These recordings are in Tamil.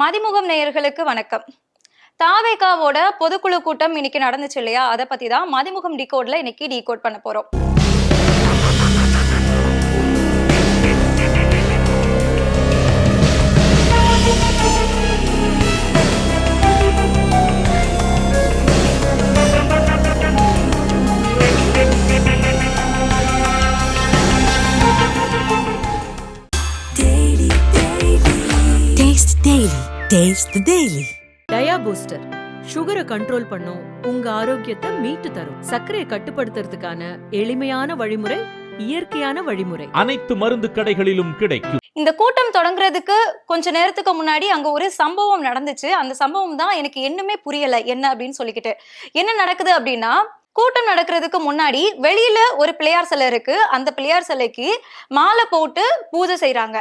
மதிமுகம் நேயர்களுக்கு வணக்கம். தாவேகாவோட பொதுக்குழு கூட்டம் இன்னைக்கு நடந்துச்சு இல்லையா? அதை பத்தி தான் மதிமுகம் டிகோட்ல இன்னைக்கு டிகோட் பண்ண போறோம். Taste the Daily. Dia booster சுகரை கண்ட்ரோல் பண்ணும் உங்க ஆரோக்கியத்தை மீட்டு தரும். சர்க்கரையை கட்டுப்படுத்துறதுக்கான எளிமையான வழிமுறை இயற்கையான வழிமுறை. அனைத்து மருந்து கடைகளிலும் கிடைக்கும். இந்த கூட்டம் தொடங்குறதுக்கு கொஞ்ச நேரத்துக்கு முன்னாடி அங்க ஒரு சம்பவம் நடந்துச்சு. அந்த சம்பவம் தான் எனக்கு இன்னுமே புரியல என்ன அப்படின்னு சொல்லிக்கிட்டு. என்ன நடக்குது அப்படின்னா கூட்டம் நடக்கிறதுக்கு முன்னாடி வெளியில ஒரு பிள்ளையார் சிலை இருக்கு. அந்த பிள்ளையார் சிலைக்கு மாலை போட்டு பூஜை செய்றாங்க.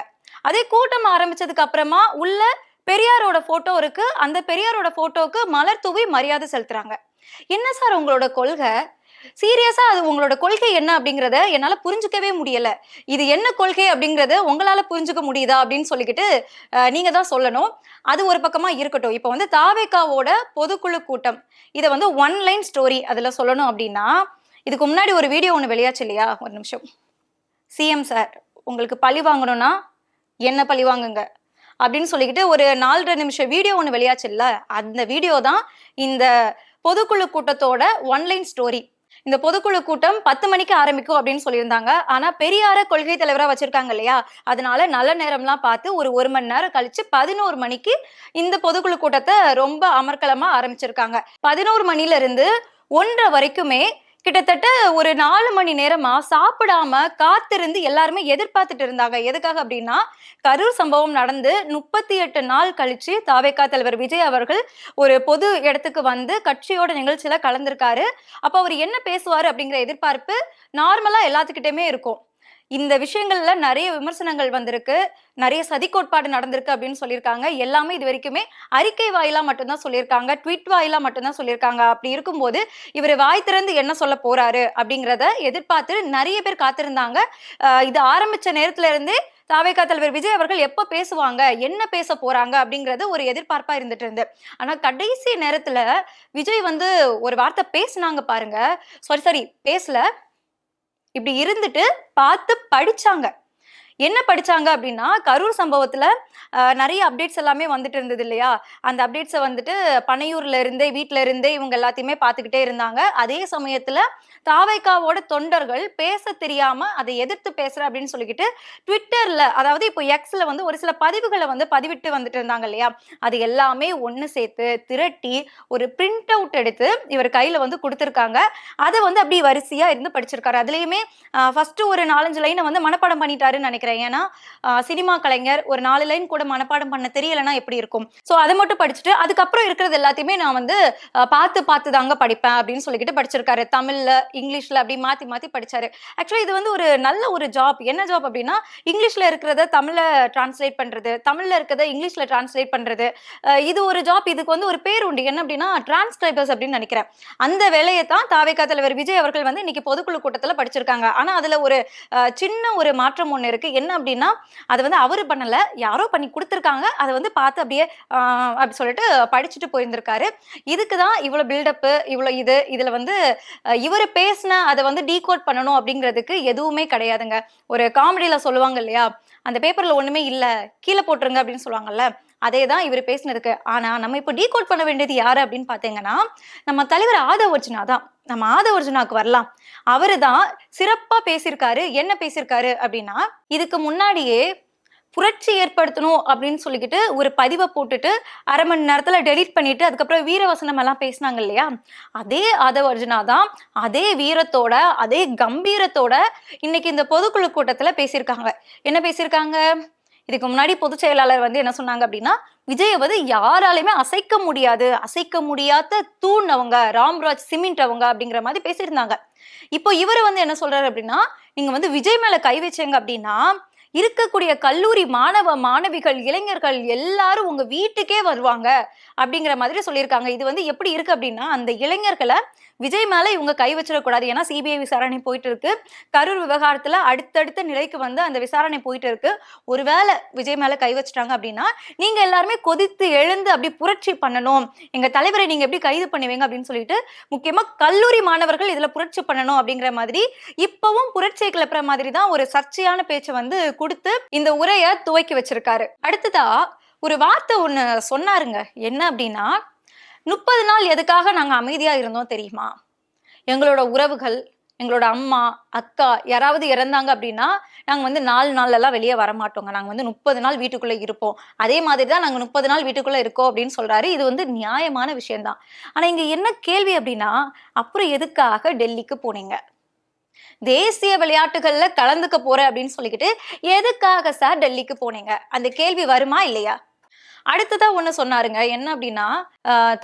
அதே கூட்டம் ஆரம்பிச்சதுக்கு அப்புறமா உள்ள பெரியாரோட போட்டோ இருக்கு. அந்த பெரியாரோட போட்டோவுக்கு மலர் தூவி மரியாதை செலுத்துறாங்க. என்ன சார் உங்களோட கொள்கை? சீரியஸா அது உங்களோட கொள்கை என்ன அப்படிங்கறத என்னால புரிஞ்சுக்கவே முடியல. இது என்ன கொள்கை அப்படிங்கறத உங்களால புரிஞ்சுக்க முடியுதா அப்படின்னு சொல்லிக்கிட்டு நீங்க தான் சொல்லணும். அது ஒரு பக்கமா இருக்கட்டும். இப்போ வந்து தாவேக்காவோட பொதுக்குழு கூட்டம். இதை வந்து ஒன் லைன் ஸ்டோரி அதுல சொல்லணும் அப்படின்னா இதுக்கு முன்னாடி ஒரு வீடியோ ஒன்று வெளியாச்சு இல்லையா? ஒரு நிமிஷம். சிஎம் சார் உங்களுக்கு பழி வாங்கணும்னா என்ன பழி வாங்குங்க? அப்படின்னு சொல்லிக்கிட்டு ஒரு நாலரை நிமிஷம் வீடியோ ஒன்று வெளியாச்சுல்ல? அந்த வீடியோ தான் இந்த பொதுக்குழு கூட்டத்தோட ஒன்லைன் ஸ்டோரி இந்த பொதுக்குழு கூட்டம் பத்து மணிக்கு ஆரம்பிக்கும் அப்படின்னு சொல்லியிருந்தாங்க. ஆனா பெரியார கொள்கை தலைவரா வச்சிருக்காங்க இல்லையா? அதனால நல்ல நேரம்லாம் பார்த்து ஒரு ஒரு மணி நேரம் கழிச்சு பதினோரு மணிக்கு இந்த பொதுக்குழு கூட்டத்தை ரொம்ப அமர்க்கலமா ஆரம்பிச்சிருக்காங்க. பதினோரு மணில இருந்து ஒன்றரை வரைக்குமே கிட்டத்தட்ட ஒரு நாலு மணி நேரமா சாப்பிடாம காத்திருந்து எல்லாருமே எதிர்பார்த்துட்டு இருந்தாங்க. எதுக்காக அப்படின்னா கரூர் சம்பவம் நடந்து முப்பத்தி எட்டு நாள் கழிச்சு தாவேக்கா தலைவர் விஜய் அவர்கள் ஒரு பொது இடத்துக்கு வந்து கட்சியோட நிகழ்ச்சியில கலந்திருக்காரு. அப்ப அவர் என்ன பேசுவாரு அப்படிங்கிற எதிர்பார்ப்பு நார்மலா எல்லாத்துக்கிட்டயுமே இருக்கும். இந்த விஷயங்கள்ல நிறைய விமர்சனங்கள் வந்திருக்கு. நிறைய சதி கோட்பாடு நடந்திருக்கு அப்படின்னு சொல்லியிருக்காங்க. எல்லாமே இது வரைக்குமே அறிக்கை வாயிலா மட்டும்தான் சொல்லியிருக்காங்க. ட்வீட் வாயிலா மட்டும்தான் சொல்லியிருக்காங்க. அப்படி இருக்கும்போது இவர் வாய் திறந்து என்ன சொல்ல போறாரு அப்படிங்கிறத எதிர்பார்த்து நிறைய பேர் காத்திருந்தாங்க. இது ஆரம்பிச்ச நேரத்துல இருந்தே தாவேகா தலைவர் விஜய் அவர்கள் எப்போ பேசுவாங்க? என்ன பேச போறாங்க? அப்படிங்கிறது ஒரு எதிர்பார்ப்பா இருந்துட்டு இருந்து. ஆனா கடைசி நேரத்துல விஜய் வந்து ஒரு வார்த்தை பேசுனாங்க பாருங்க. சாரி சாரி பேசல. இப்படி இருந்துட்டு பார்த்து படிச்சாங்க. என்ன படிச்சாங்க அப்படின்னா கரூர் சம்பவத்துல நிறைய அப்டேட்ஸ் எல்லாமே வந்துட்டு இருந்தது இல்லையா? அந்த அப்டேட்ஸை வந்துட்டு பனையூர்ல இருந்தே வீட்டில் இருந்தே இவங்க எல்லாத்தையுமே பார்த்துக்கிட்டே இருந்தாங்க. அதே சமயத்துல தாவைக்காவோட தொண்டர்கள் பேச தெரியாம அதை எதிர்த்து பேசுற அப்படின்னு சொல்லிக்கிட்டு ட்விட்டர்ல அதாவது இப்போ எக்ஸ்ல வந்து ஒரு சில பதிவுகளை வந்து பதிவிட்டு வந்துட்டு இருந்தாங்க இல்லையா? அது எல்லாமே ஒண்ணு சேர்த்து திரட்டி ஒரு பிரிண்ட் அவுட் எடுத்து இவர் கையில வந்து கொடுத்துருக்காங்க. அதை வந்து அப்படி வரிசையா இருந்து படிச்சிருக்காரு. அதுலயுமே ஃபர்ஸ்ட் ஒரு நாலஞ்சு லைனை வந்து மனப்பாடம் பண்ணிட்டாருன்னு நினைக்கிறேன். ஏன்னா சினிமா கலைஞர் ஒரு நாலு லைன் கூட மனப்பாடம் பண்ண தெரியலன்னா எப்படி இருக்கும்? ஸோ அதை மட்டும் படிச்சுட்டு அதுக்கப்புறம் இருக்கிறது எல்லாத்தையுமே நான் வந்து பார்த்து பார்த்து தாங்க படிப்பேன் அப்படின்னு சொல்லிக்கிட்டு படிச்சிருக்காரு. தமிழ்ல இங்கிலீஷ்ல அப்படி மாத்தி மாத்தி படிச்சாரு. ஆக்சுவலி இது வந்து ஒரு நல்ல ஒரு ஜாப் என்ன ஜாப் அப்படின்னா இங்கிலீஷ்ல இருக்கிறத தமிழ்ல டிரான்ஸ்லேட் பண்றது தமிழ்ல இருக்கிறத இங்கிலீஷ்ல டிரான்ஸ்லேட் பண்றது. இது ஒரு ஜாப் இதுக்கு வந்து ஒரு பேர் உண்டு. என்ன அப்படின்னா டிரான்ஸ்கிரைபர்ஸ் அப்படின்னு நினைக்கிறேன். அந்த வேலையை தான் தாவேகா தலைவர் விஜய் அவர்கள் வந்து இன்னைக்கு பொதுக்குழு கூட்டத்துல படிச்சிருக்காங்க. ஆனா அதுல ஒரு சின்ன ஒரு மாற்றம் ஒண்ணு இருக்கு. என்ன அப்படின்னா அதை வந்து அவரு பண்ணல யாரோ பண்ணி கொடுத்துருக்காங்க. அதை வந்து பார்த்து அப்படியே அப்படி சொல்லிட்டு படிச்சுட்டு போயிருந்திருக்காரு. இதுக்கு தான் இவ்வளோ பில்டப்பு இவ்வளோ இது இதுல வந்து இவர் பேசின அதை வந்து டீகோட் பண்ணணும் அப்படிங்கிறதுக்கு எதுவுமே கிடையாதுங்க. ஒரு காமெடியில சொல்லுவாங்க இல்லையா அந்த பேப்பரில் ஒன்றுமே இல்லை கீழே போட்டுருங்க அப்படின்னு சொல்லுவாங்கல்ல அதே தான் இவர் பேசினதுக்கு. ஆனால் நம்ம இப்போ டீகோட் பண்ண வேண்டியது யார் அப்படின்னு பார்த்தீங்கன்னா நம்ம தலைவர் ஆதவ் அர்ஜுனா தான் நம்ம ஆதவ அர்ஜுனாக்கு வரலாம். அவரு தான் சிறப்பாக பேசியிருக்காரு. என்ன பேசியிருக்காரு அப்படின்னா இதுக்கு முன்னாடியே புரட்சி ஏற்படுத்தணும் அப்படின்னு சொல்லிக்கிட்டு ஒரு பதிவை போட்டுட்டு அரை மணி நேரத்தில் டெலீட் பண்ணிட்டு அதுக்கப்புறம் வீரவசனம் எல்லாம் பேசினாங்க இல்லையா? அதே ஆதவ அர்ஜுனா தான் அதே வீரத்தோட அதே கம்பீரத்தோட இன்னைக்கு இந்த பொதுக்குழு கூட்டத்தில் பேசியிருக்காங்க. என்ன பேசியிருக்காங்க? இதுக்கு முன்னாடி பொதுச் செயலாளர் வந்து என்ன சொன்னாங்க அப்படின்னா விஜயை வந்து யாராலையுமே அசைக்க முடியாது. அசைக்க முடியாத தூண் அவங்க ராம்ராஜ் சிமெண்ட் அவங்க அப்படிங்கிற மாதிரி பேசியிருந்தாங்க. இப்போ இவர் வந்து என்ன சொல்றாரு அப்படின்னா நீங்க வந்து விஜய் மேல கை வச்சீங்க அப்படின்னா இருக்கக்கூடிய கல்லூரி மாணவ மாணவிகள் இளைஞர்கள் எல்லாரும் உங்க வீட்டுக்கே வருவாங்க. அப்படிங்கிற மாதிரி சொல்லியிருக்காங்க. இது வந்து எப்படி இருக்கு அப்படின்னா அந்த இளைஞர்களை விஜய் மேலே இவங்க கை வச்சிடக்கூடாது. ஏன்னா சிபிஐ விசாரணை போயிட்டு இருக்கு கரூர் விவகாரத்தில் அடுத்தடுத்த நிலைக்கு வந்து அந்த விசாரணை போயிட்டு இருக்கு ஒருவேளை விஜய் மேலே கை வச்சிட்டாங்க அப்படின்னா நீங்கள் எல்லாருமே கொதித்து எழுந்து அப்படி புரட்சி பண்ணணும். எங்கள் தலைவரை நீங்கள் எப்படி கைது பண்ணுவீங்க அப்படின்னு சொல்லிட்டு முக்கியமாக கல்லூரி மாணவர்கள் இதில் புரட்சி பண்ணணும் அப்படிங்கிற மாதிரி இப்பவும் புரட்சியை கிளப்புற மாதிரி தான் ஒரு சர்ச்சையான பேச்சை வந்து கொடுத்து இந்த உரையை துவக்கி வச்சிருக்காரு. அடுத்ததா ஒரு வார்த்தை ஒன்று சொன்னாருங்க. என்ன அப்படின்னா முப்பது நாள் எதுக்காக நாங்கள் அமைதியாக இருந்தோம் தெரியுமா? எங்களோட உறவுகள் எங்களோட அம்மா அக்கா யாராவது இறந்தாங்க அப்படின்னா நாங்கள் வந்து நாலு நாள்லலாம் வெளியே வர மாட்டோங்க வந்து முப்பது நாள் வீட்டுக்குள்ளே இருப்போம். அதே மாதிரி தான் நாங்கள் முப்பது நாள் வீட்டுக்குள்ளே இருக்கோம் அப்படின்னு சொல்கிறாரு இது வந்து நியாயமான விஷயம்தான் ஆனால் இங்கே என்ன கேள்வி அப்படின்னா அப்புறம் எதுக்காக டெல்லிக்கு போனீங்க? தேசிய விளையாட்டுகளில் கலந்துக்க போகிறேன் அப்படின்னு சொல்லிக்கிட்டு எதுக்காக சார் டெல்லிக்கு போனீங்க? அந்த கேள்வி வருமா இல்லையா? அடுத்ததா ஒண்ணு சொன்னாருங்க. என்ன அப்படின்னா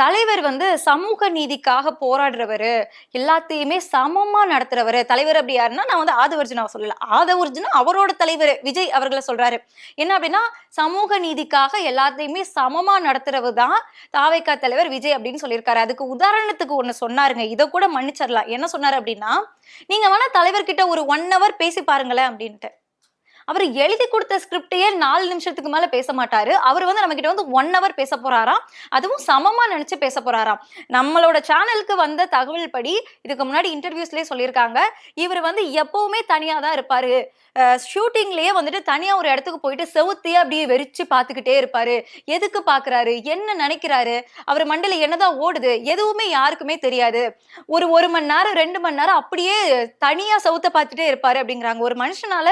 தலைவர் வந்து சமூக நீதிக்காக போராடுறவரு எல்லாத்தையுமே சமமா நடத்துறவரு. தலைவர் அப்படி யாருன்னா நான் வந்து ஆதவர்ஜுனாவை சொல்லல. ஆதவர்ஜுனா அவரோட தலைவர் விஜய் அவர்களை சொல்றாரு. என்ன அப்படின்னா சமூக நீதிக்காக எல்லாத்தையுமே சமமா நடத்துறவர் தான் தாவைக்கா தலைவர் விஜய் அப்படின்னு சொல்லியிருக்காரு. அதுக்கு உதாரணத்துக்கு ஒண்ணு சொன்னாருங்க. இதை கூட மன்னிச்சிடலாம். என்ன சொன்னாரு அப்படின்னா நீங்க வேணா தலைவர்கிட்ட ஒரு ஒன் ஹவர் பேசி பாருங்களேன் அப்படின்ட்டு. அவர் எழுதி கொடுத்த ஸ்கிரிப்டையே நாலு நிமிஷத்துக்கு மேல பேச மாட்டாரு. அவர் வந்து நம்ம கிட்ட வந்து ஒன் ஹவர் பேச போறாராம். அதுவும் சமமா நினைச்சு பேச போறாராம். நம்மளோட சேனலுக்கு வந்த தகவல் படி இதுக்கு முன்னாடி இன்டர்வியூஸ்லயே சொல்லியிருக்காங்க. இவர் வந்து எப்பவுமே தனியா தான் இருப்பாரு. ஷூட்டிங்லேயே வந்துட்டு தனியாக ஒரு இடத்துக்கு போயிட்டு செவுத்தையே அப்படியே வெறிச்சு பார்த்துக்கிட்டே இருப்பாரு. எதுக்கு பார்க்குறாரு? என்ன நினைக்கிறாரு? அவர் மண்டல என்னதான் ஓடுது? எதுவுமே யாருக்குமே தெரியாது. ஒரு ஒரு மணி நேரம் ரெண்டு மணி நேரம் அப்படியே தனியாக சவுத்தை பார்த்துட்டே இருப்பாரு அப்படிங்கிறாங்க. ஒரு மனுஷனால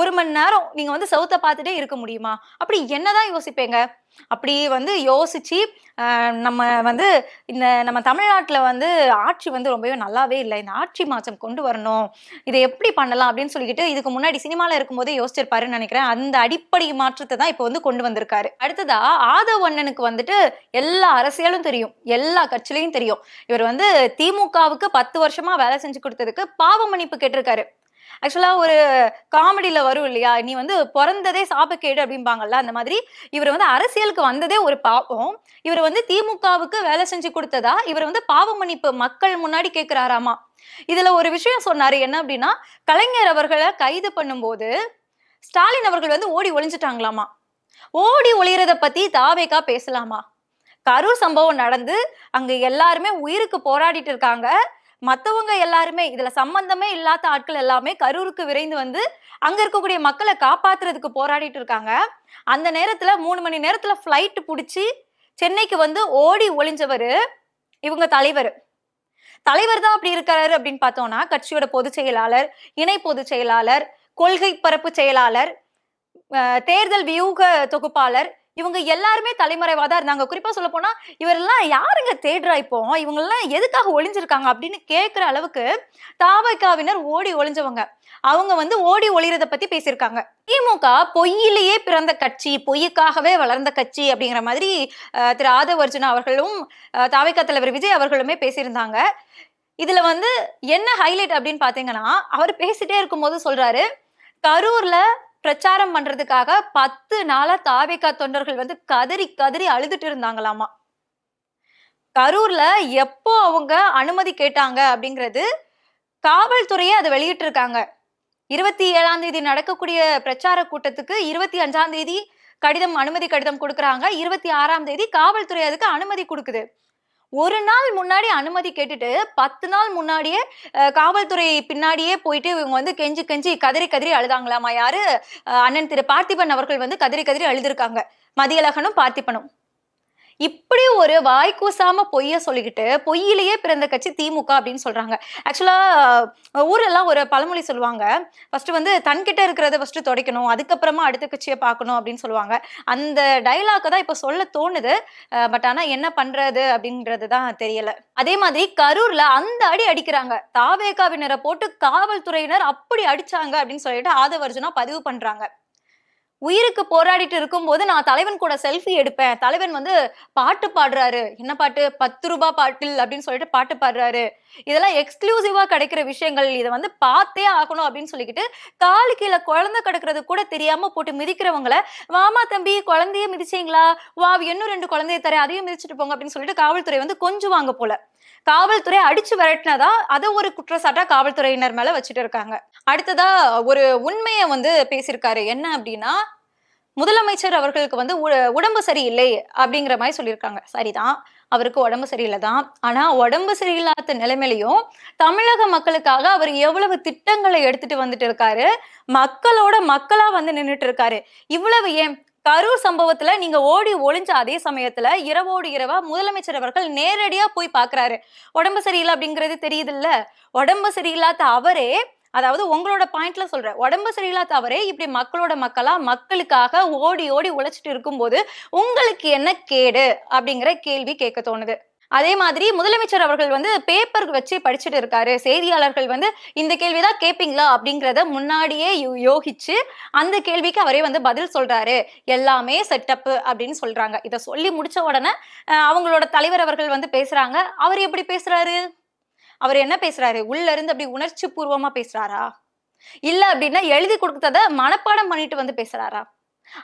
ஒரு மணி நேரம் நீங்கள் வந்து சவுத்தை பார்த்துட்டே இருக்க முடியுமா? அப்படி என்னதான் யோசிப்பேங்க? அப்படி வந்து யோசிச்சு நம்ம வந்து இந்த நம்ம தமிழ்நாட்டில் வந்து ஆட்சி வந்து ரொம்பவே நல்லாவே இல்லை. இந்த ஆட்சி மாற்றம் கொண்டு வரணும். இதை எப்படி பண்ணலாம் அப்படின்னு சொல்லிக்கிட்டு இதுக்கு முன்னாடி சினிமாவில் இருக்கும்போதே யோசிச்சிருப்பாருன்னு நினைக்கிறேன். அந்த அடிப்படை மாற்றத்தை தான் இப்போ வந்து கொண்டு வந்திருக்காரு. அடுத்ததா ஆதவ் அண்ணனுக்கு வந்துட்டு எல்லா அரசியலும் தெரியும். எல்லா கட்சியிலையும் தெரியும். இவர் வந்து திமுகவுக்கு பத்து வருஷமா வேலை செஞ்சு கொடுத்ததுக்கு பாவ மன்னிப்பு கேட்டிருக்காரு. ஆக்சுவலா ஒரு காமெடியில வரும் இல்லையா? நீ வந்து பிறந்ததே சாபக்கேடு அப்படிம்பாங்கல்ல அந்த மாதிரி. இவர் வந்து அரசியலுக்கு வந்ததே ஒரு பாவம். இவர் வந்து திமுகவுக்கு வேலை செஞ்சு கொடுத்ததா? இவர் வந்து பாவ மன்னிப்பு மக்கள் முன்னாடி கேட்கிறாராமா இதுல ஒரு விஷயம் சொன்னாரு என்ன அப்படின்னா கலைஞர் அவர்களை கைது பண்ணும்போது ஸ்டாலின் அவர்கள் வந்து ஓடி ஒளிஞ்சிட்டாங்களாமா? ஓடி ஒளியறத பத்தி தாவேக்கா பேசலாமா? கரூர் சம்பவம் நடந்து அங்க எல்லாருமே உயிருக்கு போராடிட்டு இருக்காங்க. மற்றவங்க எல்லாருமே இதுல சம்பந்தமே இல்லாத ஆட்கள் எல்லாமே கரூருக்கு விரைந்து வந்து அங்க இருக்கக்கூடிய மக்களை காப்பாத்துறதுக்கு போராடிட்டு இருக்காங்க. அந்த நேரத்துல மூணு மணி நேரத்துல ஃப்ளைட் பிடிச்சி சென்னைக்கு வந்து ஓடி ஒளிஞ்சவர் இவங்க தலைவர். தலைவர் தான் அப்படி இருக்கிறாரு அப்படின்னு பார்த்தோம்னா கட்சியோட பொதுச் செயலாளர் இணை பொதுச் செயலாளர் கொள்கை பரப்பு செயலாளர் தேர்தல் வியூக தொகுப்பாளர் இவங்க எல்லாருமே தலைமறைவா தான் இருந்தாங்க. குறிப்பா சொல்ல போனா இவரெல்லாம் யாருங்க தேடுறா இப்போ? இவங்க எல்லாம் எதுக்காக ஒளிஞ்சிருக்காங்க அப்படின்னு கேட்கிற அளவுக்கு தாவக்காவினர் ஓடி ஒளிஞ்சவங்க. அவங்க வந்து ஓடி ஒளிறத பத்தி பேசியிருக்காங்க. திமுக பொய்யிலேயே பிறந்த கட்சி பொய்யுக்காகவே வளர்ந்த கட்சி அப்படிங்கிற மாதிரி திரு ஆதவ் அர்ஜுனா அவர்களும் தாவைக்கா தலைவர் விஜய் அவர்களுமே பேசியிருந்தாங்க. இதுல வந்து என்ன ஹைலைட் அப்படின்னு பாத்தீங்கன்னா அவர் பேசிட்டே இருக்கும்போது சொல்றாரு கரூர்ல பிரச்சாரம் பண்றதுக்காக பத்து நாளா தாவேக்கா தொண்டர்கள் வந்து கதறி கதறி அழுதுட்டு இருந்தாங்களாமா. கரூர்ல எப்போ அவங்க அனுமதி கேட்டாங்க அப்படிங்கிறது காவல்துறையே அதை வெளியிட்டிருக்காங்க. இருபத்தி ஏழாம் தேதி நடக்கக்கூடிய பிரச்சார கூட்டத்துக்கு இருபத்தி அஞ்சாம் தேதி கடிதம் அனுமதி கடிதம் கொடுக்குறாங்க. இருபத்தி ஆறாம் தேதி காவல்துறை அதுக்கு அனுமதி கொடுக்குது. ஒரு நாள் முன்னாடி அனுமதி கேட்டுட்டு பத்து நாள் முன்னாடியே காவல்துறை பின்னாடியே போயிட்டு இவங்க வந்து கெஞ்சி கெஞ்சி கதறி கதறி அழுதாங்களாமா யாரு? அண்ணன் திரு பார்த்திபன் அவர்கள் வந்து கதறி கதறி அழுதுருக்காங்க. மதியழகனும் பார்த்திபனும். இப்படி ஒரு வாய் கூசாம பொய்ய சொல்லிக்கிட்டு பொய்யிலேயே பிறந்த கட்சி திமுக அப்படின்னு சொல்றாங்க. ஆக்சுவலா ஊரெல்லாம் ஒரு பழமொழி சொல்லுவாங்க. ஃபர்ஸ்ட் வந்து தன்கிட்ட இருக்கிறத ஃபர்ஸ்ட் துடைக்கணும் அதுக்கப்புறமா அடுத்த கட்சியை பார்க்கணும் அப்படின்னு சொல்லுவாங்க. அந்த டைலாக்கை தான் இப்போ சொல்ல தோணுது. பட் ஆனா என்ன பண்றது அப்படின்றது தான் தெரியல. அதே மாதிரி கரூர்ல அந்த அடி அடிக்கிறாங்க. தாவேகாவினரை போட்டு காவல்துறையினர் அப்படி அடிச்சாங்க அப்படின்னு சொல்லிட்டு ஆதவர்ஜுனா பதிவு பண்றாங்க. உயிருக்கு போராடிட்டு இருக்கும்போது நான் தலைவன் கூட செல்ஃபி எடுப்பேன். தலைவன் வந்து பாட்டு பாடுறாரு. என்ன பாட்டு? பத்து ரூபாய் பாட்டில் அப்படின்னு சொல்லிட்டு பாட்டு பாடுறாரு. இதெல்லாம் எக்ஸ்க்ளூசிவா கிடைக்கிற விஷயங்கள். இதை வந்து பார்த்தே ஆகணும் அப்படின்னு சொல்லிக்கிட்டு காலு கீழே குழந்தை கிடக்கிறது கூட தெரியாம போட்டு மிதிக்கிறவங்கள வாமா தம்பி குழந்தைய மிதிச்சீங்களா? வா இன்னும் ரெண்டு குழந்தைய தரேன் அதையும் மிதிச்சிட்டு போங்க அப்படின்னு சொல்லிட்டு காவல்துறை வந்து கொஞ்சம் வாங்க போல. காவல்துறை அடிச்சு விரட்டினதா அதை ஒரு குற்றச்சாட்டா காவல்துறையினர் மேல வச்சுட்டு இருக்காங்க. அடுத்ததா ஒரு உண்மையை வந்து பேசியிருக்காரு. என்ன அப்படின்னா முதலமைச்சர் அவர்களுக்கு வந்து உ- உடம்பு சரியில்லை அப்படிங்கிற மாதிரி சொல்லியிருக்காங்க. சரிதான். அவருக்கு உடம்பு சரியில்லை தான் ஆனா உடம்பு சரியில்லாத நிலைமையிலையும் தமிழக மக்களுக்காக அவர் எவ்வளவு திட்டங்களை எடுத்துட்டு வந்துட்டு இருக்காரு? மக்களோட மக்களா வந்து நின்றுட்டு இருக்காரு. இவ்வளவு ஏன்? கரூர் சம்பவத்துல நீங்க ஓடி ஒளிஞ்ச அதே சமயத்துல இரவோடு இரவா முதலமைச்சர் அவர்கள் நேரடியா போய் பாக்குறாரு. உடம்பு சரியில்லை அப்படிங்கிறது தெரியுது இல்ல உடம்பு சரியில்லாத அவரே அதாவது உங்களோட பாயிண்ட்ல சொல்றேன். உடம்பு சரியில்லாத அவரே இப்படி மக்களோட மக்களா மக்களுக்காக ஓடி ஓடி உழைச்சிட்டு இருக்கும்போது உங்களுக்கு என்ன கேடு அப்படிங்கிற கேள்வி கேட்க தோணுது. அதே மாதிரி முதலமைச்சர் அவர்கள் வந்து பேப்பர் வச்சு படிச்சுட்டு இருக்காரு. செய்தியாளர்கள் வந்து இந்த கேள்விதான் கேட்பீங்களா அப்படிங்கிறத முன்னாடியே யோ- யோகிச்சு அந்த கேள்விக்கு அவரே வந்து பதில் சொல்றாரு. எல்லாமே செட்டப் அப்படின்னு சொல்றாங்க. இதை சொல்லி முடிச்ச உடனே அவங்களோட தலைவர் அவர்கள் வந்து பேசுறாங்க. அவர் எப்படி பேசுறாரு? அவர் என்ன பேசுறாரு? உள்ள இருந்து அப்படி உணர்ச்சி பூர்வமா பேசுறாரா? இல்ல அப்படின்னா எழுதி கொடுத்தத மனப்பாடம் பண்ணிட்டு வந்து பேசுறாரா?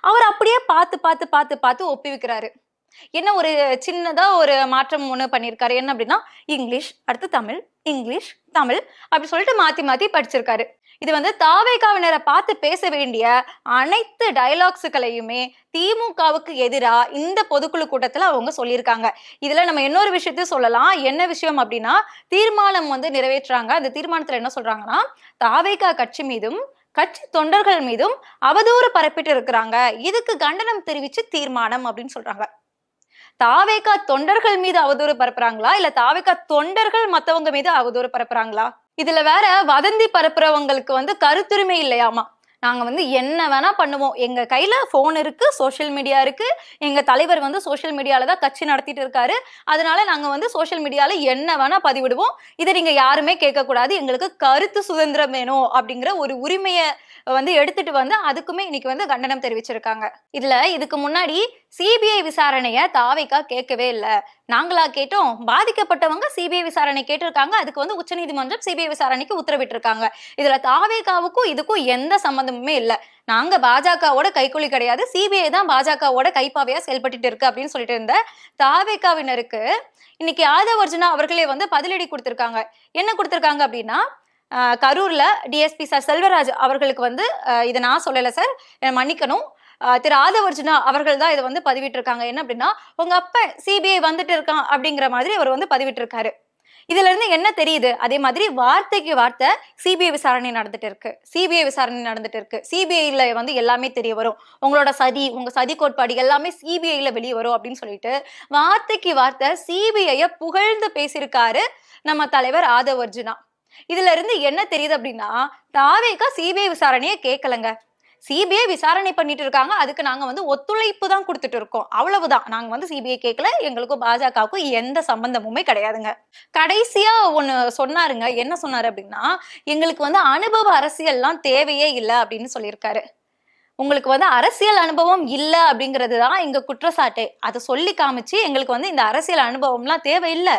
அவர் அப்படியே பார்த்து பார்த்து பார்த்து பார்த்து ஒப்புவிக்கிறாரு என்ன ஒரு சின்னதா ஒரு மாற்றம் ஒண்ணு பண்ணியிருக்காரு? என்ன அப்படின்னா இங்கிலீஷ் அடுத்து தமிழ் இங்கிலீஷ் தமிழ் அப்படி சொல்லிட்டு மாத்தி மாத்தி படிச்சிருக்காரு. இது வந்து தாவேகாவினரை பார்த்து பேச வேண்டிய அனைத்து டயலாக்ஸுகளையுமே திமுகவுக்கு எதிராக இந்த பொதுக்குழு கூட்டத்தில் அவங்க சொல்லியிருக்காங்க. இதுல நம்ம இன்னொரு விஷயத்தையும் சொல்லலாம். என்ன விஷயம் அப்படின்னா தீர்மானம் வந்து நிறைவேற்றுறாங்க. அந்த தீர்மானத்தில் என்ன சொல்றாங்கன்னா தாவேகா கட்சி மீதும் கட்சி தொண்டர்கள் மீதும் அவதூறு பரப்பிட்டு இருக்கிறாங்க. இதுக்கு கண்டனம் தெரிவித்து தீர்மானம் அப்படின்னு சொல்றாங்க. தாவேகா தொண்டர்கள் மீது அவதூறு பரப்புறாங்களா? இல்ல தாவேகா தொண்டர்கள் மத்தவங்க மீது அவதூறு பரப்புறாங்களா? இதுல வேற வதந்தி பரப்புறவங்களுக்கு வந்து கருத்துரிமை இல்லையாமா? நாங்கள் வந்து என்ன வேணால் பண்ணுவோம். எங்கள் கையில் ஃபோன் இருக்குது சோஷியல் மீடியா இருக்கு. எங்கள் தலைவர் வந்து சோஷியல் மீடியாவில் தான் கட்சி நடத்திட்டு இருக்காரு. அதனால நாங்கள் வந்து சோஷியல் மீடியாவில் என்ன வேணால் பதிவிடுவோம். இதை நீங்கள் யாருமே கேட்கக்கூடாது. எங்களுக்கு கருத்து சுதந்திரம் வேணும் அப்படிங்கிற ஒரு உரிமையை வந்து எடுத்துட்டு வந்து அதுக்குமே இன்னைக்கு வந்து கண்டனம் தெரிவிச்சிருக்காங்க. இதுல இதுக்கு முன்னாடி சிபிஐ விசாரணையை தாவைக்கா கேட்கவே இல்லை. நாங்களா கேட்டோம். பாதிக்கப்பட்டவங்க சிபிஐ விசாரணை கேட்டிருக்காங்க. அதுக்கு வந்து உச்சநீதிமன்றம் சிபிஐ விசாரணைக்கு உத்தரவிட்டிருக்காங்க. இதுல தாவேகாவுக்கும் இதுக்கும் எந்த சம்மந்தமுமே இல்லை. நாங்க பாஜகவோட கைக்கூலி கிடையாது. சிபிஐ தான் பாஜகவோட கைப்பாவையா செயல்பட்டுட்டு இருக்கு அப்படின்னு சொல்லிட்டு இருந்த தாவேக்காவினருக்கு இன்னைக்கு ஆதவர்ஜுனா அவர்களே வந்து பதிலடி கொடுத்திருக்காங்க. என்ன கொடுத்திருக்காங்க அப்படின்னா கரூர்ல டிஎஸ்பி சார் செல்வராஜ் அவர்களுக்கு வந்து இதை நான் சொல்லலை சார். மன்னிக்கணும். திரு ஆதவர்ஜுனா அவர்கள் தான் இதை வந்து பதிவிட்டிருக்காங்க. என்ன அப்படின்னா உங்க அப்ப சிபிஐ வந்துட்டு இருக்கான் அப்படிங்கிற மாதிரி அவர் வந்து பதிவிட்டிருக்காரு. இதுல இருந்து என்ன தெரியுது? அதே மாதிரி வார்த்தைக்கு வார்த்தை சிபிஐ விசாரணை நடந்துட்டு இருக்கு. சிபிஐ விசாரணை நடந்துட்டு இருக்கு. சிபிஐல வந்து எல்லாமே தெரிய வரும். உங்களோட சதி உங்க சதி கோட்பாடு எல்லாமே சிபிஐல வெளியே வரும் அப்படின்னு சொல்லிட்டு வார்த்தைக்கு வார்த்தை சிபிஐய புகழ்ந்து பேசியிருக்காரு நம்ம தலைவர் ஆதவர்ஜுனா இதுல இருந்து என்ன தெரியுது அப்படின்னா தாவேக்கா சிபிஐ விசாரணையை கேட்கலங்க சிபிஐ விசாரணை பண்ணிட்டு இருக்காங்க அதுக்கு நாங்க வந்து ஒத்துழைப்பு தான் கொடுத்துட்டு இருக்கோம் அவ்வளவுதான். நாங்க வந்து சிபிஐ கேட்கல எங்களுக்கும் பாஜகவுக்கும் எந்த சம்பந்தமுமே கிடையாதுங்க. கடைசியா ஒண்ணு சொன்னாருங்க. என்ன சொன்னாரு அப்படின்னா எங்களுக்கு வந்து அனுபவ அரசியல்லாம் தேவையே இல்லை அப்படின்னு சொல்லியிருக்காரு. உங்களுக்கு வந்து அரசியல் அனுபவம் இல்லை அப்படிங்கிறது தான் எங்கள் குற்றச்சாட்டே. அதை சொல்லி காமிச்சு எங்களுக்கு வந்து இந்த அரசியல் அனுபவம்லாம் தேவையில்லை.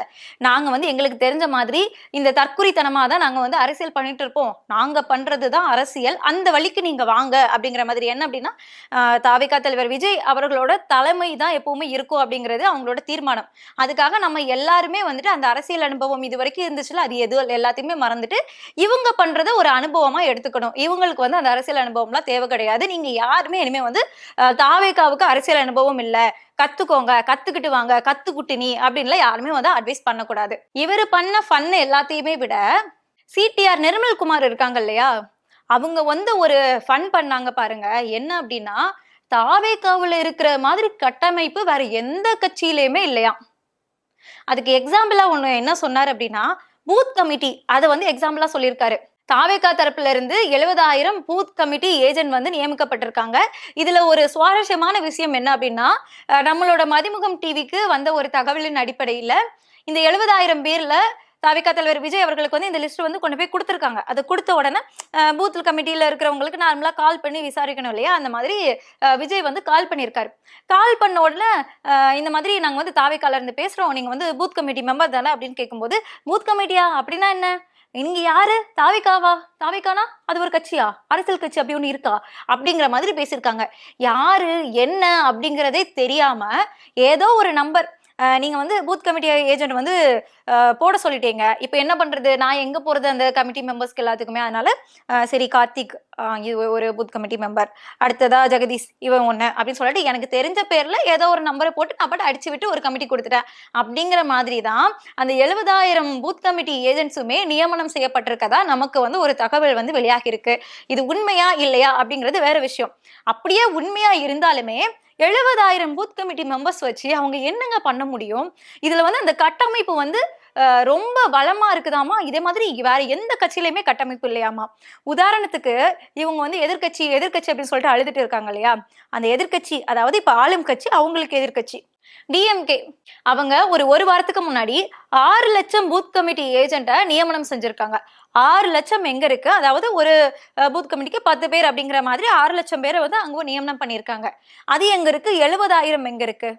நாங்கள் வந்து எங்களுக்கு தெரிஞ்ச மாதிரி இந்த தற்குறித்தனமாக தான் நாங்கள் வந்து அரசியல் பண்ணிட்டு இருப்போம். நாங்கள் பண்ணுறது தான் அரசியல். அந்த வழிக்கு நீங்கள் வாங்க அப்படிங்கிற மாதிரி. என்ன அப்படின்னா தாவிகா தலைவர் விஜய் அவர்களோட தலைமை தான் எப்பவுமே இருக்கும் அப்படிங்கிறது அவங்களோட தீர்மானம். அதுக்காக நம்ம எல்லாருமே வந்துட்டு அந்த அரசியல் அனுபவம் இது வரைக்கும் இருந்துச்சுல அது எது எல்லாத்தையுமே மறந்துட்டு இவங்க பண்ணுறத ஒரு அனுபவமாக எடுத்துக்கணும். இவங்களுக்கு வந்து அந்த அரசியல் அனுபவம்லாம் தேவை கிடையாது. நீங்க யாருமே இனிமே வந்து தாவேகாவுக்கு அரசியல் அனுபவம் இல்ல. கத்துக்கோங்க கத்துக்கிட்டு வாங்க கத்துக்குட்டு நீ அப்படின்லாம் யாருமே வந்து அட்வைஸ் பண்ணக்கூடாது. இவர் பண்ண ஃபன்னு எல்லாத்தையுமே விட சிடிஆர் நிர்மல்குமார் இருக்காங்க இல்லையா? அவங்க வந்து ஒரு ஃபன் பண்ணாங்க பாருங்க. என்ன அப்படின்னா தாவேகாவுல இருக்கிற மாதிரி கட்டமைப்பு வேற எந்த கட்சியிலையுமே இல்லையா? அதுக்கு எக்ஸாம்பிளா ஒன்று என்ன சொன்னார் அப்படின்னா பூத் கமிட்டி அதை வந்து எக்ஸாம்பிளா சொல்லியிருக்காரு. தாவேகா தரப்புல இருந்து எழுபதாயிரம் பூத் கமிட்டி ஏஜென்ட் வந்து நியமிக்கப்பட்டிருக்காங்க. இதுல ஒரு சுவாரஸ்யமான விஷயம் என்ன அப்படின்னா நம்மளோட மதிமுகம் டிவிக்கு வந்த ஒரு தகவலின் அடிப்படையில இந்த எழுபதாயிரம் பேர்ல தாவிகா தலைவர் விஜய் அவர்களுக்கு வந்து இந்த லிஸ்ட் வந்து கொண்டு போய் கொடுத்துருக்காங்க. அதை கொடுத்த உடனே பூத் கமிட்டியில இருக்கிறவங்களுக்கு நார்மலா கால் பண்ணி விசாரிக்கணும் இல்லையா? அந்த மாதிரி விஜய் வந்து கால் பண்ணியிருக்காரு. கால் பண்ண உடனே இந்த மாதிரி நாங்க வந்து தாவிக்கால இருந்து பேசுறோம். நீங்க வந்து பூத் கமிட்டி மெம்பர் தானே அப்படின்னு கேட்கும்போது பூத் கமிட்டியா? அப்படின்னா என்ன? நீங்க யாரு? தாவிக்காவா தாவிக்கானா அது ஒரு கட்சியா? அரசியல் கட்சி அப்படி ஒன்று இருக்கா? அப்படிங்கிற மாதிரி பேசியிருக்காங்க. யாரு? என்ன? அப்படிங்கிறதே தெரியாம ஏதோ ஒரு நம்பர் நீங்கள் வந்து பூத் கமிட்டி ஏஜென்ட் வந்து போட சொல்லிட்டீங்க. இப்போ என்ன பண்ணுறது நான் எங்கே போகிறது அந்த கமிட்டி மெம்பர்ஸ்க்கு எல்லாத்துக்குமே? அதனால சரி கார்த்திக் இது ஒரு பூத் கமிட்டி மெம்பர் அடுத்ததா ஜெகதீஷ் இவன் ஒன்று அப்படின்னு சொல்லிட்டு எனக்கு தெரிஞ்ச பேரில் ஏதோ ஒரு நம்பரை போட்டு நான் பாட்டு அடிச்சு விட்டு ஒரு கமிட்டி கொடுத்துட்டேன். அப்படிங்கிற மாதிரி தான் அந்த எழுபதாயிரம் பூத் கமிட்டி ஏஜென்ட்ஸுமே நியமனம் செய்யப்பட்டிருக்கதா நமக்கு வந்து ஒரு தகவல் வந்து வெளியாகி இருக்கு இது உண்மையா இல்லையா அப்படிங்கிறது வேற விஷயம். அப்படியே உண்மையா இருந்தாலுமே எழுபதாயிரம் பூத் கமிட்டி மெம்பர்ஸ் வச்சு அவங்க என்னங்க பண்ண முடியும்? இதுல வந்து அந்த கட்டமைப்பு வந்து ரொம்ப பலமா இருக்குதாமா? இதே மாதிரி வேற எந்த கட்சியிலையுமே கட்டமைப்பு இல்லையாமா? உதாரணத்துக்கு இவங்க வந்து எதிர்க்கட்சி எதிர்க்கட்சி அப்படின்னு சொல்லிட்டு அழுதுட்டு இருக்காங்க இல்லையா? அந்த எதிர்க்கட்சி அதாவது இப்ப ஆளும் கட்சி அவங்களுக்கு எதிர்க்கட்சி. டிஎம்கே அவங்க ஒரு ஒரு வாரத்துக்கு முன்னாடி ஆறு லட்சம் பூத் கமிட்டி ஏஜென்ட்டை நியமனம் செஞ்சிருக்காங்க. ஆறு லட்சம் எங்க இருக்கு? அதாவது ஒரு பூத் கமிட்டிக்கு பத்து பேர் அப்படிங்கிற மாதிரி ஆறு லட்சம் பேரை வந்து அங்கே நியமனம் பண்ணியிருக்காங்க. அது எங்க இருக்கு? எழுபதாயிரம் எங்க இருக்கு?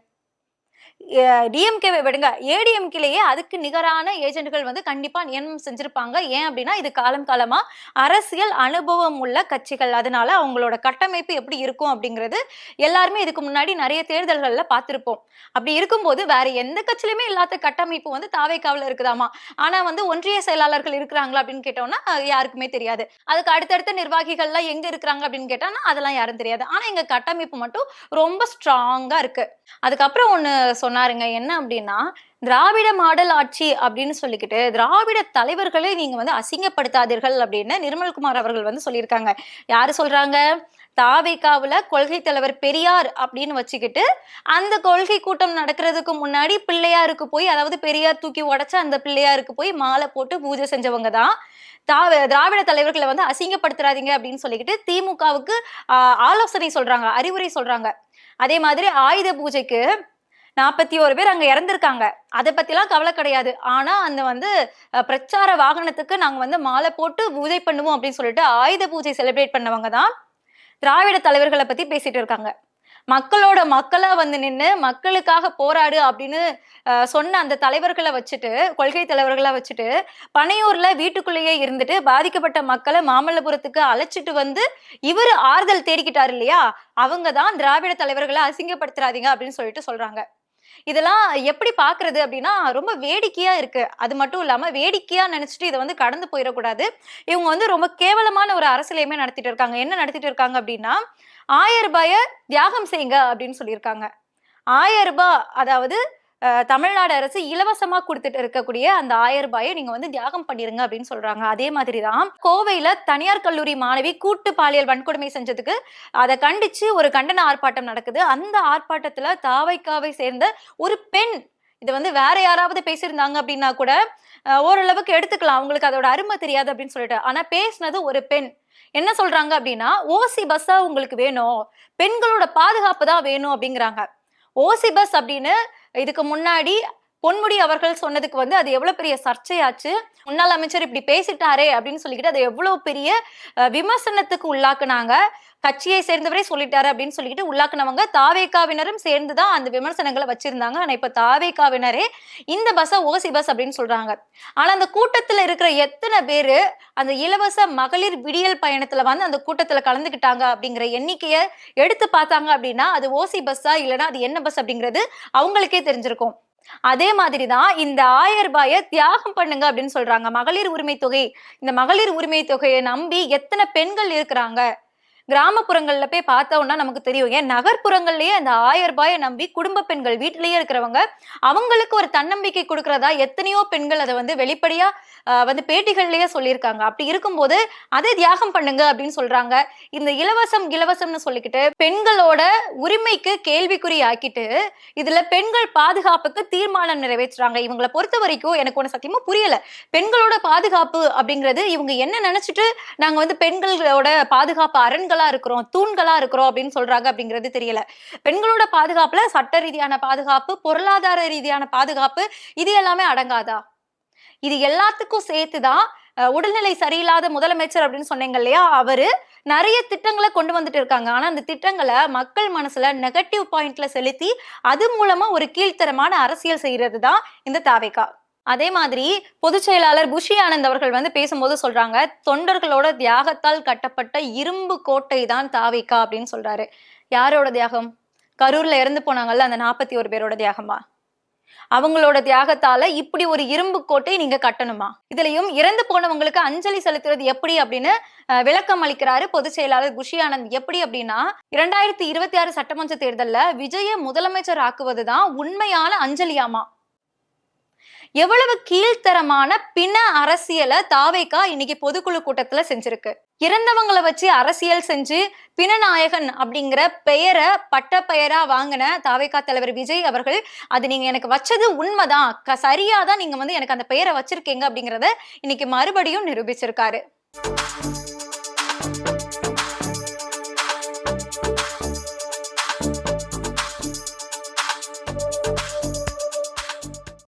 டிஎம்கேவை விடுங்க. ஏடிஎம்கேலேயே அதுக்கு நிகரான ஏஜென்ட்கள் வந்து கண்டிப்பா நியமனம் செஞ்சிருப்பாங்க. ஏன் அப்படின்னா இது காலம் காலமா அரசியல் அனுபவம் உள்ள கட்சிகள். அதனால அவங்களோட கட்டமைப்பு எப்படி இருக்கும் அப்படிங்கிறது எல்லாருமே இதுக்கு முன்னாடி நிறைய தேர்தல்கள்ல பார்த்திருப்போம். அப்படி இருக்கும்போது வேற எந்த கட்சியிலுமே இல்லாத கட்டமைப்பு வந்து தாவேக்காவில் இருக்குதாமா? ஆனா வந்து ஒன்றிய செயலாளர்கள் இருக்கிறாங்களா அப்படின்னு கேட்டோம்னா யாருக்குமே தெரியாது. அதுக்கு அடுத்தடுத்த நிர்வாகிகள்லாம் எங்க இருக்கிறாங்க அப்படின்னு கேட்டோம்னா அதெல்லாம் யாரும் தெரியாது. ஆனா எங்க கட்டமைப்பு மட்டும் ரொம்ப ஸ்ட்ராங்கா இருக்கு. அதுக்கப்புறம் ஒன்று சொன்னாருங்க. என்ன அப்படின்னா திராவிட மாடல் ஆட்சி அப்படின்னு சொல்லிக்கிட்டு திராவிட தலைவர்களை நீங்க வந்து அசிங்கப்படுத்தாதீர்கள் அப்படின்னு நிர்மல்குமார் அவர்கள் வந்து சொல்லியிருக்காங்க. யாரு சொல்றாங்க? தாவேகாவுல கொள்கை தலைவர் பெரியார் அப்படின்னு வச்சுக்கிட்டு அந்த கொள்கை கூட்டம் நடக்கிறதுக்கு முன்னாடி பிள்ளையாருக்கு போய் அதாவது பெரியார் தூக்கி உடைச்ச அந்த பிள்ளையாருக்கு போய் மாலை போட்டு பூஜை செஞ்சவங்க தான். தாவ திராவிட தலைவர்களை வந்து அசிங்கப்படுத்துறாதீங்க அப்படின்னு சொல்லிக்கிட்டு திமுகவுக்கு ஆஹ், ஆலோசனை சொல்றாங்க அறிவுரை சொல்றாங்க. அதே மாதிரி ஆயுத பூஜைக்கு நாற்பத்தி ஒரு பேர் அங்க இறந்திருக்காங்க. அதை பத்திலாம் கவலை கிடையாது. ஆனா அந்த வந்து பிரச்சார வாகனத்துக்கு நாங்க வந்து மாலை போட்டு பூஜை பண்ணுவோம் அப்படின்னு சொல்லிட்டு ஆயுத பூஜை செலிப்ரேட் பண்ணவங்க தான் திராவிட தலைவர்களை பத்தி பேசிட்டு இருக்காங்க. மக்களோட மக்களா வந்து நின்று மக்களுக்காக போராடு அப்படின்னு சொன்ன அந்த தலைவர்களை வச்சுட்டு கொள்கை தலைவர்களை வச்சுட்டு பனையூர்ல வீட்டுக்குள்ளேயே இருந்துட்டு பாதிக்கப்பட்ட மக்களை மாமல்லபுரத்துக்கு அழைச்சிட்டு வந்து இவர் ஆறுதல் தேடிக்கிட்டாரு இல்லையா? அவங்க தான் திராவிட தலைவர்களை அசிங்கப்படுத்துறாதீங்க அப்படின்னு சொல்லிட்டு சொல்றாங்க. இதெல்லாம் எப்படி பாக்குறது அப்படின்னா ரொம்ப வேடிக்கையா இருக்கு. அது மட்டும் இல்லாம வேடிக்கையா நினைச்சிட்டு இதை வந்து கடந்து போயிடக்கூடாது. இவங்க வந்து ரொம்ப கேவலமான ஒரு அரசியலையுமே நடத்திட்டு இருக்காங்க. என்ன நடத்திட்டு இருக்காங்க அப்படின்னா ஆயிரம் ரூபாய தியாகம் செய்யுங்க அப்படின்னு சொல்லியிருக்காங்க. ஆயிரம் ரூபாய் அதாவது தமிழ்நாடு அரசு இலவசமா கொடுத்துட்டு இருக்கக்கூடிய அந்த ஆயிரம் ரூபாயை நீங்க வந்து தியாகம் பண்ணிருங்க அப்படின்னு சொல்றாங்க. அதே மாதிரி தான் கோவையில தனியார் கல்லூரி மாணவி கூட்டு பாலியல் வன்கொடுமை செஞ்சதுக்கு அதை கண்டிச்சு ஒரு கண்டன ஆர்ப்பாட்டம் நடக்குது. அந்த ஆர்ப்பாட்டத்துல தாவைக்காவை சேர்ந்த ஒரு பெண் இது வந்து வேற யாராவது பேசியிருந்தாங்க அப்படின்னா கூட ஓரளவுக்கு எடுத்துக்கலாம். அவங்களுக்கு அதோட அருமை தெரியாது அப்படின்னு சொல்லிட்டு. ஆனா பேசினது ஒரு பெண். என்ன சொல்றாங்க அப்படின்னா ஓசி பஸ்ஸா உங்களுக்கு வேணும். பெண்களோட பாதுகாப்பு தான் வேணும் அப்படிங்கிறாங்க. ஓசி பஸ் அப்படின்னு இதுக்கு முன்னாடி பொன்முடி அவர்கள் சொன்னதுக்கு வந்து அது எவ்வளவு பெரிய சர்ச்சையாச்சு? முன்னாள் அமைச்சர் இப்படி பேசிட்டாரே அப்படின்னு சொல்லிக்கிட்டு அது எவ்வளவு பெரிய விமர்சனத்துக்கு உள்ளாக்குனாங்க? கட்சியை சேர்ந்தவரே சொல்லிட்டாரு அப்படின்னு சொல்லிக்கிட்டு உள்ளாக்குனவங்க தாவேக்காவினரும் சேர்ந்து தான் அந்த விமர்சனங்களை வச்சிருந்தாங்க. ஆனா இப்ப தாவேக்காவினரே இந்த பஸ்ஸை ஓசி பஸ் அப்படின்னு சொல்றாங்க. ஆனா அந்த கூட்டத்துல இருக்கிற எத்தனை பேரு அந்த இலவச மகளிர் விடியல் பயணத்துல வந்து அந்த கூட்டத்துல கலந்துக்கிட்டாங்க அப்படிங்கிற எண்ணிக்கையை எடுத்து பார்த்தாங்க அப்படின்னா அது ஓசி பஸ்ஸா இல்லைன்னா அது என்ன பஸ் அப்படிங்கிறது அவங்களுக்கே தெரிஞ்சிருக்கும். அதே மாதிரிதான் இந்த ஆயிரம் ரூபாயை தியாகம் பண்ணுங்க அப்படின்னு சொல்றாங்க. மகளிர் உரிமை தொகை. இந்த மகளிர் உரிமை தொகையை நம்பி எத்தனை பெண்கள் இருக்கிறாங்க? கிராமப்புறங்கள்ல போய் பார்த்தோம்னா நமக்கு தெரியும். ஏன் நகர்ப்புறங்கள்லயே அந்த ஆயிரம் ரூபாயை நம்பி குடும்ப பெண்கள் வீட்டிலேயே இருக்கிறவங்க அவங்களுக்கு ஒரு தன்னம்பிக்கை கொடுக்கறதா எத்தனையோ பெண்கள் அதை வந்து வெளிப்படையா வந்து பேட்டிகள்லயே சொல்லியிருக்காங்க. அப்படி இருக்கும்போது அதை தியாகம் பண்ணுங்க அப்படின்னு சொல்றாங்க. இந்த இலவசம் இலவசம்னு சொல்லிக்கிட்டு பெண்களோட உரிமைக்கு கேள்விக்குறி ஆக்கிட்டு இதுல பெண்கள் பாதுகாப்புக்கு தீர்மானம் நிறைவேற்றுறாங்க. இவங்களை பொறுத்த வரைக்கும் எனக்கு ஒன்று சத்தியமா புரியல. பெண்களோட பாதுகாப்பு அப்படிங்கிறது இவங்க என்ன நினைச்சிட்டு நாங்க வந்து பெண்களோட பாதுகாப்பு அரண்கள் இருக்கிறோம் தூண்களா இருக்கிறோம் அப்படின்னு சொல்றாங்க அப்படிங்கிறது தெரியல. பெண்களோட பாதுகாப்புல சட்ட ரீதியான பாதுகாப்பு பொருளாதார ரீதியான பாதுகாப்பு இது எல்லாமே அடங்காதா? இது எல்லாத்துக்கும் சேர்த்துதான் உடல்நிலை சரியில்லாத முதலமைச்சர் அப்படின்னு சொன்னீங்க இல்லையா? அவரு நிறைய திட்டங்களை கொண்டு வந்துட்டு இருக்காங்க. ஆனா அந்த திட்டங்களை மக்கள் மனசுல நெகட்டிவ் பாயிண்ட்ல செலுத்தி அது மூலமா ஒரு கீழ்த்தரமான அரசியல் செய்யறது தான் இந்த தாவேக்கா. அதே மாதிரி பொதுச் செயலாளர் புஷி ஆனந்த் அவர்கள் வந்து பேசும்போது சொல்றாங்க தொண்டர்களோட தியாகத்தால் கட்டப்பட்ட இரும்பு கோட்டை தான் தாவிக்கா அப்படின்னு சொல்றாரு. யாரோட தியாகம்? கரூர்ல இறந்து போனாங்கல்ல அந்த நாற்பத்தி ஒரு பேரோட தியாகமா? அவங்களோட தியாகத்தால இப்படி ஒரு இரும்பு கோட்டை நீங்க கட்டணுமா? இதுலயும் இறந்து போனவங்களுக்கு அஞ்சலி செலுத்துறது எப்படி அப்படின்னு விளக்கம் அளிக்கிறாரு பொதுச் செயலாளர் குஷி ஆனந்த். எப்படி அப்படின்னா இரண்டாயிரத்தி இருபத்தி ஆறு சட்டமன்ற தேர்தல்ல விஜய முதலமைச்சர் ஆக்குவதுதான் உண்மையான அஞ்சலியாமா? எவ்வளவு கீழ்த்தரமான பிண அரசியலை தாவேக்கா இன்னைக்கு பொதுக்குழு கூட்டத்துல செஞ்சிருக்கு. இறந்தவங்களை வச்சு அரசியல் செஞ்சு பிணநாயகன் அப்படிங்கிற பெயரை பட்ட பெயரா வாங்கின தாவேக்கா தலைவர் விஜய் அவர்கள் அது நீங்க எனக்கு வச்சது உண்மைதான். க- சரியாதான் நீங்க வந்து எனக்கு அந்த பெயரை வச்சிருக்கீங்க அப்படிங்கறத இன்னைக்கு மறுபடியும் நிரூபிச்சிருக்காரு.